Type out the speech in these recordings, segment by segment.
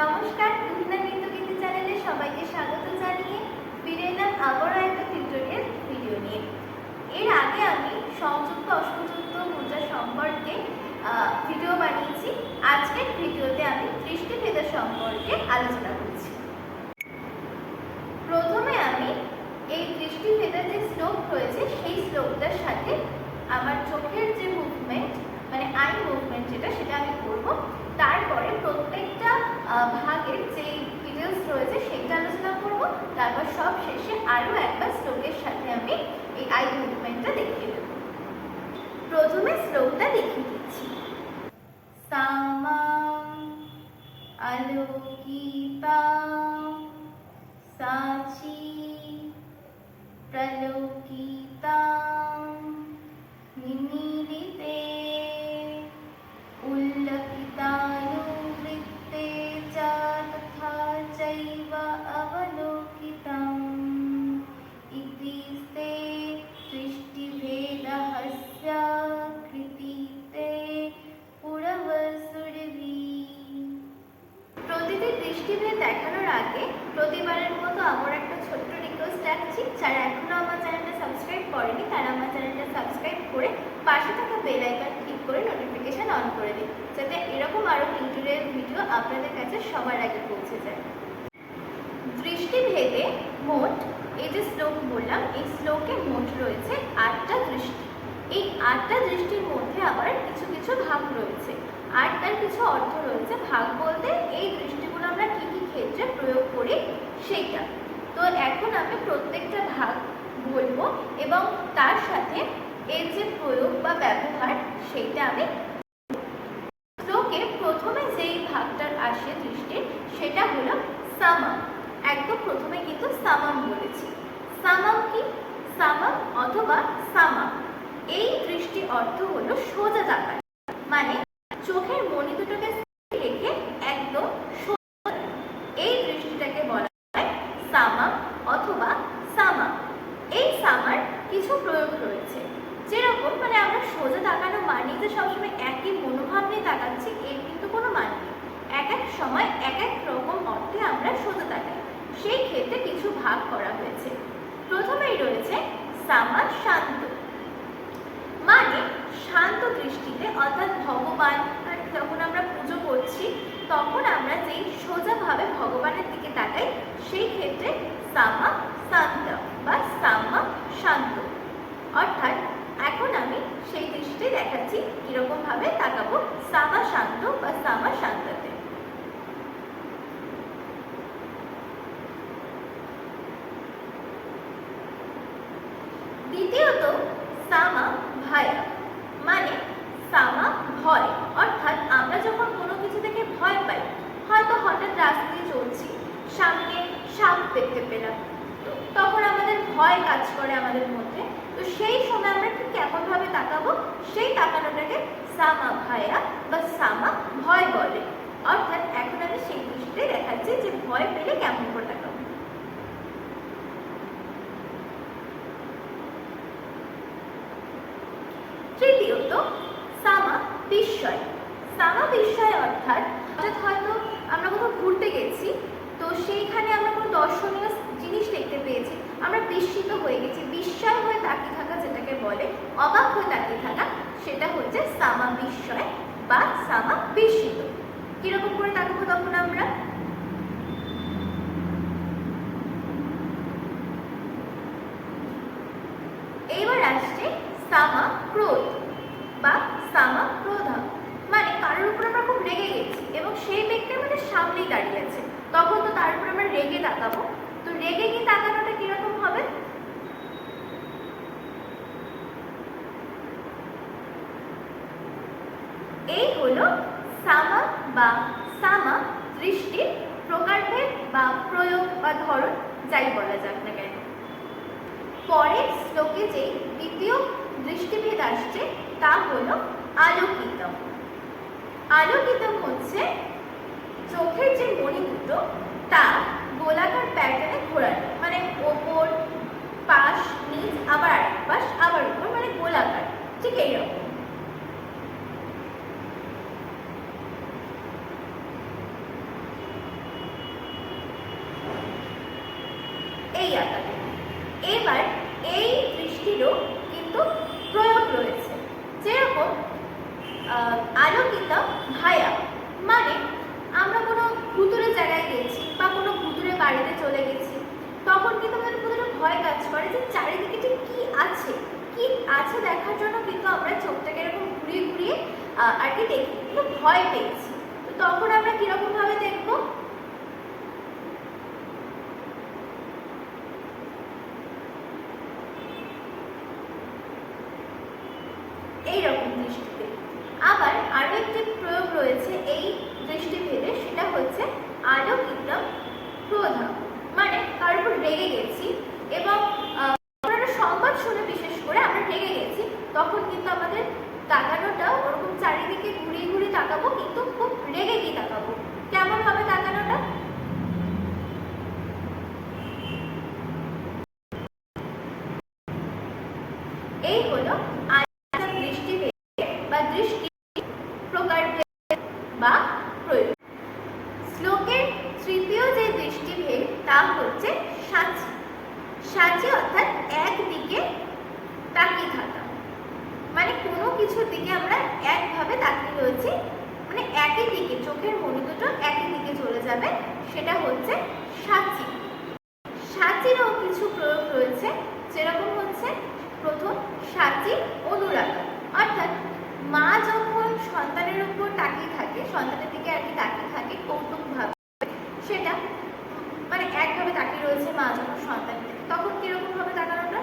নমস্কার বিভিন্ন নৃত্য গীতি চ্যানেলে সবাইকে স্বাগত জানিয়ে ফিরে এলাম আবারও একটা টিউটোরিয়াল ভিডিও নিয়ে। এর আগে আমি সংযুক্ত, অসংযুক্ত মুদ্রা সম্পর্কে ভিডিও বানিয়েছি। আজকের ভিডিওতে আমি দৃষ্টিভেদ সম্পর্কে আলোচনা করছি। প্রথমে আমি এই দৃষ্টিভেদের যে শ্লোক রয়েছে, সেই শ্লোকটার সাথে আমার চোখের যে মুভমেন্ট মানে আই মুভমেন্ট যেটা, সেটা আমি করব। তারপরে প্রত্যেকটা ভাগের যে ডিটেলস রয়েছে সেটা আলোচনা করব। তারপর সব শেষে আরও একবার শ্লোকের সাথে আমি এই আই মুভমেন্টটা দেখিয়ে দেব। প্রথমে শ্লোকটা দেখিয়ে দিচ্ছি আলোকিতা সাচি প্রলোকিতা নিমীলিতে দেখানোর আগে প্রতিবারের মতো আমার একটা ছোট্ট রিকোয়েস্ট রাখছি। যারা এখনও আমার চ্যানেলটা সাবস্ক্রাইব করেনি, তারা আমার চ্যানেলটা সাবস্ক্রাইব করে পাশে থাকা বেল আইকন করে নোটিফিকেশন অন করে দিন, যাতে এরকম আরও টিউটোরিয়াল ভিডিও আপনাদের কাছে সবার আগে পৌঁছে যায়। দৃষ্টিভেদে মোট, এই যে শ্লোক বললাম, এই শ্লোকে মোট রয়েছে আটটা দৃষ্টি। এই আটটা দৃষ্টির মধ্যে আবার কিছু কিছু ভাগ রয়েছে। আর তার কিছু অর্থ রয়েছে ভাগ বলতে এই দৃষ্টিগুলো আমরা কী কী ক্ষেত্রে প্রয়োগ করি সেইটা। তো এখন আমি প্রত্যেকটা ভাগ বলব এবং তার সাথে এর যে প্রয়োগ বা ব্যবহার সেইটা আমি শ্লোকে প্রথমে যেই ভাগটার আসে দৃষ্টির, সেটা হলো সামাম একদম প্রথমে কিন্তু সামাম বলেছি। সামাম কি? সামাম অথবা সামাম। এই দৃষ্টি অর্থ হলো সোজা তাকানো মানে চোখের মণি দুটোকে স্থির রেখে একদম সোজা এই দৃষ্টিটাকে বলা হয় সামাম অথবা সামা এই সামার কিছু প্রয়োগ রয়েছে যেরকম মানে আমরা সোজা তাকানো মানি যে সবসময় একই মনোভাব নিয়ে তাকাচ্ছি এর কিন্তু কোনো মানে নেই এক এক সময় এক এক রকম অর্থে আমরা সোজা তাকাই সেই ক্ষেত্রে কিছু ভাগ করা হয়েছে প্রথমেই রয়েছে সামা শান্ত মানে শান্ত দৃষ্টিতে অর্থাৎ ভগবান যখন আমরা পুজো করছি তখন আমরা যেই সোজাভাবে তাকাই সেই ক্ষেত্রে সামা শান্ত বা সামা শান্ত। অর্থাৎ এখন আমি সেই দৃষ্টি দেখাচ্ছি কীরকম ভাবে তাকাবো সামা শান্ত বা সামা শান্ততে দ্বিতীয়ত সামা ভায়া মানে সামা ভয় অর্থাৎ আমরা যখন কোনো কিছু থেকে ভয় পাই হয়তো হঠাৎ রাস্তা দিয়ে চলছি সামনে সাপ দেখতে পেলাম তো তখন আমাদের ভয় কাজ করে আমাদের মধ্যে তো সেই সময় আমরা ঠিক কেমনভাবে তাকাবো? সেই তাকানোটাকে সামা ভায়া বা সামা ভয় বলে। অর্থাৎ এখন আমি সেই দৃষ্টিতে দেখাচ্ছি যে ভয় পেলে কেমন করে তাকাবো। তৃতীয়ত, সামা বিস্ময়। সামা বিস্ময় অর্থাৎ অর্থাৎ হয়তো আমরা কোথাও ঘুরতে গেছি, তো সেইখানে আমরা কোনো দর্শনীয় জিনিস দেখতে পেয়েছি। আমরা বিস্মিত হয়ে গেছি। বিস্ময় হয়ে তাকিয়ে থাকা যেটাকে বলে অবাক হয়ে তাকিয়ে থাকা, সেটা হচ্ছে সামা বিস্ময় বা সামা বিস্মিত। কীরকম করে তাকাবো তখন আমরা? এইবার আসছে সামা ক্রোধ বা সামা ক্রোধা। মানে কারোর উপর আমরা খুব রেগে গেছি এবং সেই ব্যক্তি আমাদের সামনেই দাঁড়িয়ে আছে। তখন তো তার উপর আমরা রেগে তাকাবো। তো রেগে গিয়ে তাকানোটা কীরকম হবে? এই হলো সামা বা সামা দৃষ্টির প্রকারভেদ বা প্রয়োগ বা ধরন, যাই বলা যাক না কেন। পরের শ্লোকে যে দ্বিতীয় দৃষ্টিভেদ আসছে, তা হলো আলোকিতম। আলোকিতম হচ্ছে চোখের যে মণি দুটো, তা গোলাকার প্যাটার্নে ঘোরানো। মানে ওপর, পাশ, নিচ, আবার আরেক পাশ, আবার উপর মানে গোলাকার। ঠিক এইরকম এই আকারে এবার এই দৃষ্টিরও কিন্তু প্রয়োগ রয়েছে যেরকম আহ, আলোকিত ভায়া মানে আমরা কোনো ভুতুরে জায়গায় গেছি বা কোনো ভুতুরে বাড়িতে চলে গেছি তখন কিন্তু আমাদের ভুতুরে ভয় কাজ করে যে চারিদিকে ঠিক কি আছে? কি আছে দেখার জন্য কিন্তু আমরা চোখটাকে এরকম ঘুরিয়ে ঘুরিয়ে আর কি দেখি। কিন্তু ভয় পেয়েছি। তো তখন আমরা কীরকম ভাবে দেখব? এইরকম দৃষ্টিতে। আবার আরও একটি প্রয়োগ রয়েছে এই দৃষ্টিভেদে, সেটা হচ্ছে আলোকিত ক্রোধ মানে কারোর উপর রেগে গেছি এবং আহ, কোনো একটা সংবাদ শুনে বিশেষ করে আমরা রেগে গেছি তখন কিন্তু আমাদের তাকানোটা ওরকম চারিদিকে ঘুরিয়ে ঘুরিয়ে তাকাবো কিন্তু খুব রেগে গিয়ে তাকাবো কেমন হবে তাকানোটা এই হলো আলাদা দৃষ্টিভেদ বা দৃষ্টি প্রকার বা প্রয়োগ শ্লোকের তৃতীয় যে দৃষ্টিভেদ তা হচ্ছে সাচি। সাচি অর্থাৎ একদিকে তাকিয়ে থাকা। মানে কোনো কিছুর দিকে আমরা একভাবে তাকিয়ে রয়েছি মানে একই দিকে, চোখের মনি দুটো একই দিকে চলে যাবে, সেটা হচ্ছে সাচি। সাচিরও কিছু প্রয়োগ রয়েছে, যেরকম হচ্ছে প্রথম সাচি অনুরাগা। অর্থাৎ মা যখন সন্তানের উপর তাকিয়ে থাকে, সন্তানের দিকে আর কি তাকিয়ে থাকে কৌতুক ভাবে সেটা একভাবে তাকিয়ে রয়েছে মা যখন সন্তান তখন কীরকম ভাবে তাকানোটা?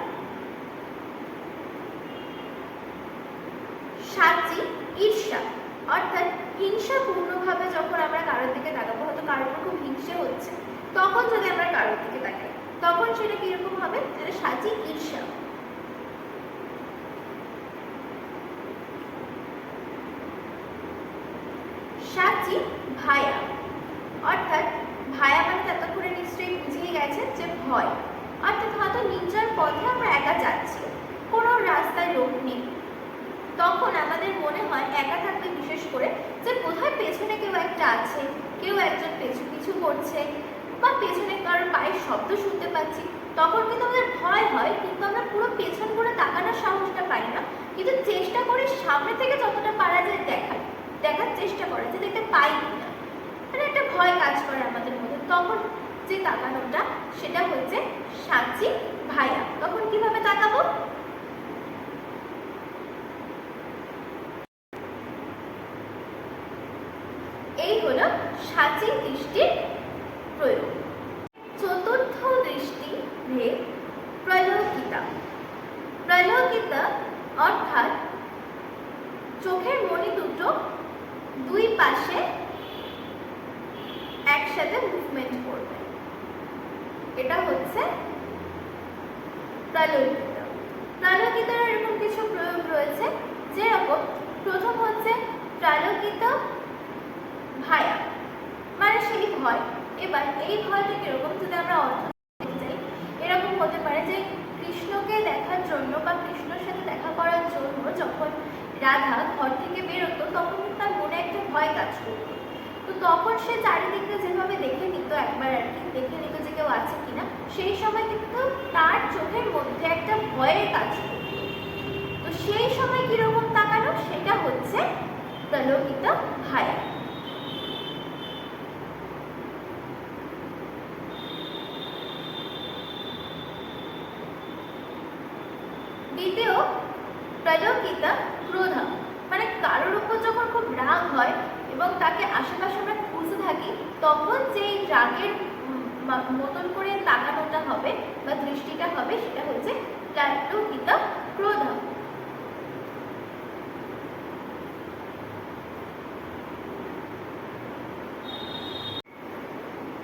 সাতটি ঈর্ষা। অর্থাৎ হিংসাপূর্ণভাবে যখন আমরা কারোর দিকে তাকাবো, হয়তো কারোর খুব হিংসে হচ্ছে, তখন যদি আমরা কারোর দিকে তাকাই, তখন সেটা কীরকম হবে? সেটা সাজি ঈর্ষা সাচি ভায়া অর্থাৎ ভায়া মানে ততক্ষণে নিশ্চয়ই বুঝিয়ে গেছেন যে ভয় অর্থাৎ হয়তো নির্জন পথে আমরা একা যাচ্ছি কোনো রাস্তায় লোক নেই তখন আমাদের মনে হয় একা থাকলে বিশেষ করে যে কোথায় পেছনে কেউ একটা আছে, কেউ একজন পেছু পিছু করছে বা পেছনে কারোর পায়ের শব্দ শুনতে পাচ্ছি, তখন কিন্তু আমাদের ভয় হয়, কিন্তু আমরা পুরো পেছন করে তাকানোর সাহসটা পাই না। কিন্তু চেষ্টা করি সামনে থেকে যতটা পারা যায় দেখার দেখার চেষ্টা করে যে দেখতে পাই কিনা। মানে একটা ভয় কাজ করে আমাদের মধ্যে। তখন যে তাকানোটা, সেটা হচ্ছে সাচি ভাইয়া। তখন কীভাবে তাকাবো এই হলো সাচি দৃষ্টির প্রয়োগ। চতুর্থ দৃষ্টি ভেদ প্রলোকিতা প্রলোকিতা অর্থাৎ চোখের মণি দুটো দুই পাশে একসাথে মুভমেন্ট করবে। এটা হচ্ছে প্রলোকিতা প্রলোকিতার এরকম কিছু প্রয়োগ রয়েছে, যেরকম প্রথম হচ্ছে প্রলোকিত ভায়া। ভয়। এবার এই ভয়টা কীরকম যদি আমরা অর্থ চাই, এরকম হতে পারে যে কৃষ্ণকে দেখার জন্য বা কৃষ্ণর সাথে দেখা করার জন্য যখন রাধা ঘর থেকে বেরোতো, তখন তার মনে একটা ভয় কাজ করতো। তো তখন সে চারিদিকে যেভাবে দেখে নিত একবার আর কি, দেখে নিত যে কেউ আছে কিনা, সেই সময় কিন্তু তার চোখের মধ্যে একটা ভয়ের কাজ করতো। তো সেই সময় কীরকম তাকানো সেটা হচ্ছে প্রলোকিত ভায়া দ্বিতীয় প্রলোকিতা ক্রোধা মানে কারোর উপর যখন খুব রাগ হয় এবং তাকে আশেপাশে আমরা খুঁজতে থাকি তখন যেই রাগের উম, মা- মতন করে তাকানোটা হবে বা দৃষ্টিটা হবে সেটা হচ্ছে প্রলোকিতা ক্রোধা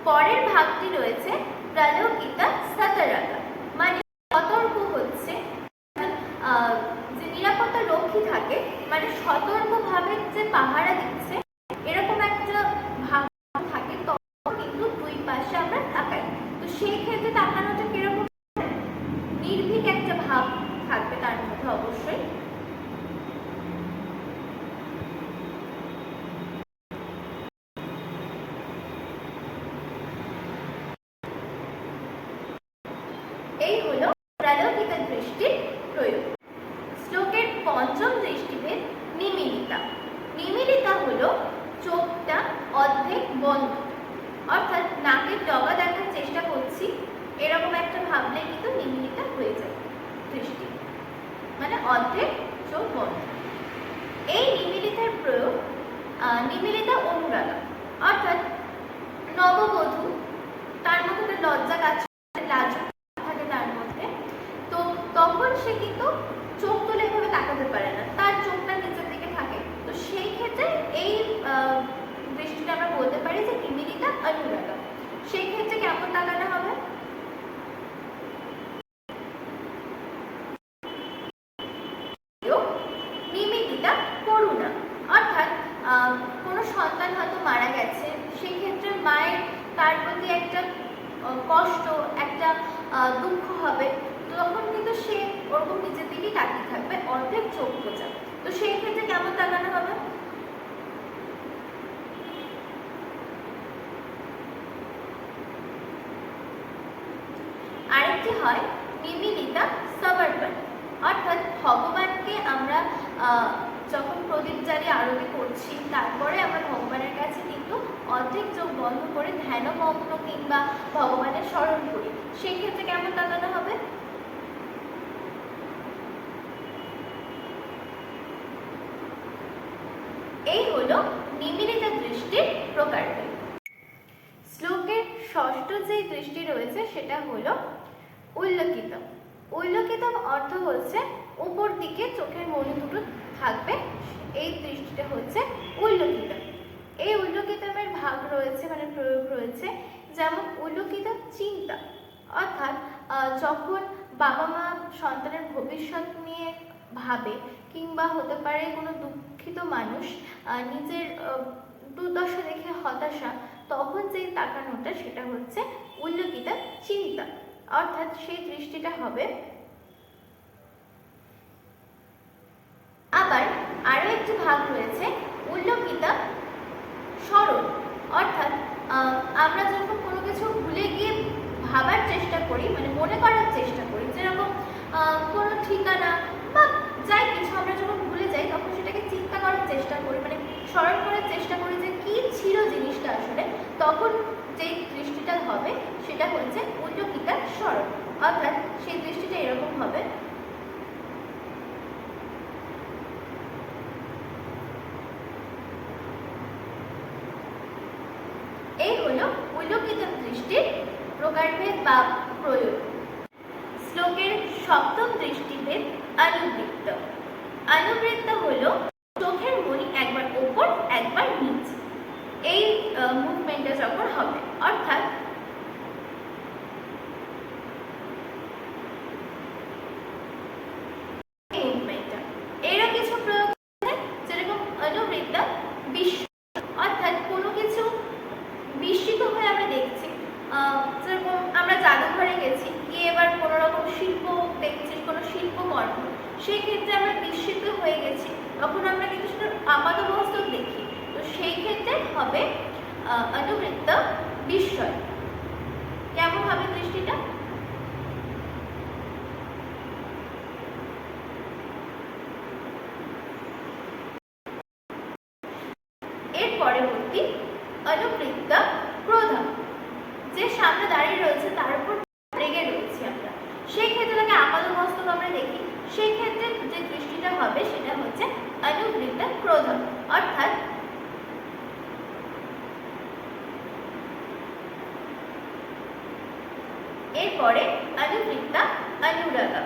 পরের ভাগটি রয়েছে প্রলোকিতা সতরতা। মানে সতর্ক হচ্ছে আহ, যে নিরাপত্তা রক্ষী থাকে মানে সতর্কভাবে যে পাহারা দিচ্ছে এরকম একটা ভাব থাকে তখন কিন্তু দুই পাশে আমরা তাকাই তো সেই ক্ষেত্রে তাকানোটা কীরকম নির্ভীক একটা ভাব থাকবে তার মধ্যে অবশ্যই এই হলো প্রালোকিত দৃষ্টির প্রয়োগ শ্লোকের পঞ্চম দৃষ্টিভেদ নিমিলিতা নিমিলিতা হলো চোখটা অর্ধেক বন্ধ অর্থাৎ নাকের ডগা দেখার চেষ্টা করছি এরকম একটা ভাবলে কিন্তু নিমিলিতা হয়ে যায় দৃষ্টি মানে অর্ধেক চোখ বন্ধ এই নিমিলিতার প্রয়োগ আহ, নিমিলিতা অনুরাগা অর্থাৎ নববধূ তার মধ্যে একটা লজ্জা কাজ করে, লাজুক থাকে তার মধ্যে তো তখন সে কিন্তু চোখ তুলে এভাবে তাকাতে পারে না তার চোখটা নিচের দিকে থাকে তো সেই ক্ষেত্রে এই আহ, দৃষ্টিটা আমরা বলতে পারি যে নিমিলিতা অনুরাগা সেই ক্ষেত্রে কেমন তাকানো হবে নিমিলিতা করুণা অর্থাৎ আহ, কোনো সন্তান হয়তো মারা গেছে সেক্ষেত্রে মায়ের তার প্রতি একটা কষ্ট, একটা দুঃখ হবে তখন কিন্তু সে ওরকম নিজের দিকেই তাকিয়ে থাকবে, অর্ধেক চোখ বোঝা তো সেই ক্ষেত্রে কেমন তাকানো হবে? আরেকটি হয় নিমিলিতা সমর্পণ অর্থাৎ ভগবানকে আমরা যখন প্রদীপ জ্বালিয়ে আরতি করছি, তারপরে আমরা ভগবানের কাছে কিন্তু অর্ধেক চোখ বন্ধ করে ধ্যানমগ্ন কিংবা ভগবানের স্মরণ করি। সেই ক্ষেত্রে কেমন তাকানো হবে? এই হলো নিমিলিত দৃষ্টির প্রকারভেদ। শ্লোকের ষষ্ঠ যে দৃষ্টি রয়েছে, সেটা হলো উল্লকিতম উল্লকিতম অর্থ হচ্ছে উপর দিকে চোখের মণি দুটো থাকবে, এই দৃষ্টিটা হচ্ছে উল্লকিতম এই উল্লকিতমের ভাগ রয়েছে মানে প্রয়োগ রয়েছে, যেমন উল্লকিতম চিন্তা। অর্থাৎ যখন বাবা মা সন্তানের ভবিষ্যৎ নিয়ে ভাবে, কিংবা হতে পারে কোনো দুঃখিত মানুষ নিজের দুর্দশা দেখে হতাশা, তখন যে তাকানোটা সেটা হচ্ছে উল্লকিত চিন্তা। অর্থাৎ সেই দৃষ্টিটা হবে আবার আরও একটি ভাগ রয়েছে উল্লকিতা স্মরণ। অর্থাৎ আমরা যখন কোনো কিছু ভুলে গিয়ে ভাবার চেষ্টা করি মানে মনে করার চেষ্টা করি, যেরকম কোনো ঠিকানা বা যাই কিছু আমরা যখন ভুলে যাই, তখন সেটাকে চিন্তা করার চেষ্টা করি মানে স্মরণ করার চেষ্টা করি যে কী ছিল জিনিসটা আসলে, তখন যেই দৃষ্টিটা হবে, সেটা হচ্ছে উল্লকিতার স্মরণ। অর্থাৎ সেই দৃষ্টিটা এরকম হবে এই হলো উল্লকিত দৃষ্টির প্রকারভেদ বা প্রয়োগ শ্লোকের সপ্তম দৃষ্টিভেদ অনুবৃত্ত। অনুবৃত্ত হলো চোখের মণি একবার ওপর একবার নিচ। এই মুভমেন্টটা যখন হবে অর্থাৎ এই মুভমেন্টটা এরও কিছু প্রয়োগ আছে যেরকম অনুবৃত্ত বিশ্ব অর্থাৎ কোনো কিছু বিস্মিত হয়ে আমরা দেখছি আহ, যেরকম আমরা জাদুঘরে গেছি গিয়ে এবার কোনো রকম শিল্প দেখছি কোনো শিল্পকর্ম সেই ক্ষেত্রে আমরা বিস্মিত হয়ে গেছি তখন আমরা কিন্তু সেটা আপাতবাস্তব দেখি তো সেই ক্ষেত্রে হবে অনুবৃত্ত বিস্ময়। কেমন হবে দৃষ্টিটা এর পরবর্তী অনুবৃত্ত ক্রোধা যে সামনে দাঁড়িয়ে রয়েছে তার উপর রেগে রয়েছি আমরা সেই ক্ষেত্রে তাকে আপাত বাস্তব আমরা দেখি সেই ক্ষেত্রে যে দৃষ্টিটা হবে সেটা হচ্ছে অনুবৃত্ত ক্রোধ অর্থাৎ এরপরে অনুবৃত্তা অনুরাগা।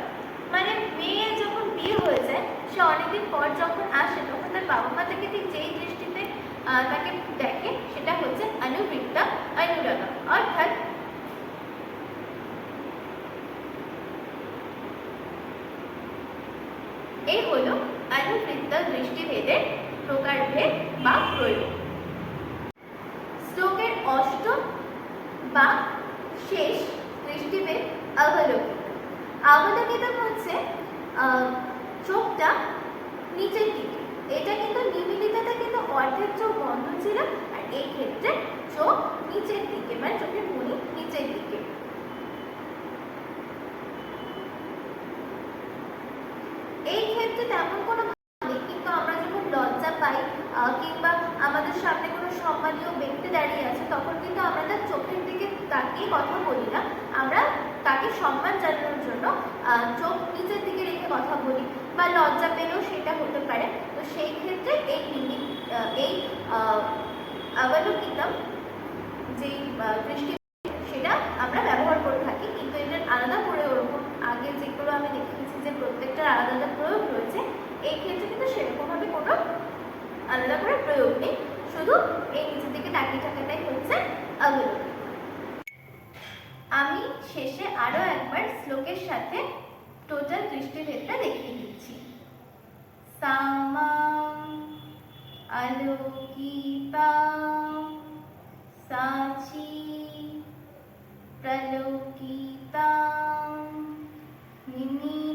মানে মেয়ে যখন বিয়ে হয়ে যায়, সে অনেকদিন পর যখন আসে, তখন তার বাবা মা তাকে ঠিক যেই দৃষ্টিতে তাকে দেখে, সেটা হচ্ছে অনুবৃত্তা অনুরাগা। অর্থাৎ এই হলো অনুবৃত্ত দৃষ্টিভেদের প্রকারভেদ বা প্রয়োগ। শ্লোকের অষ্টম বা শেষ অবলোকিত অবলোকিত হচ্ছে চোখটা নিচের দিকে। এটা কিন্তু নিমিলিতাতে কিন্তু অর্ধেক চোখ বন্ধ ছিল, আর এই ক্ষেত্রে চোখ নিচের দিকে মানে চোখের মনি নিচের দিকে। এই ক্ষেত্রে তেমন কোনো কোনো সম্মানীয় ব্যক্তি দাঁড়িয়ে আছে, তখন কিন্তু আমরা তার চোখের দিকে তাকিয়ে কথা বলি না। আমরা তাকে সম্মান জানানোর জন্য চোখ নিচের দিকে রেখে কথা বলি বা লজ্জা পেলেও সেটা হতে পারে। তো সেই ক্ষেত্রে এই এই অবলোকিতম যেই দৃষ্টি, সেটা আমরা ব্যবহার করে থাকি। কিন্তু এটার আলাদা করে ওরকম আগে যেগুলো আমি দেখেছি যে প্রত্যেকটার আলাদা আলাদা প্রয়োগ রয়েছে, এই ক্ষেত্রে কিন্তু সেরকমভাবে কোনো আলাদা করে প্রয়োগ নেই। শুধু এই নিচের দিকে তাকিয়ে থাকাটাই হচ্ছে অবলোকিতম আমি শেষে আরও একবার শ্লোকের সাথে টোটাল দৃষ্টিভেদটা দেখিয়ে দিচ্ছি। সামাং আলোকিতা সাচি প্রলোকিতা নিমীলিতে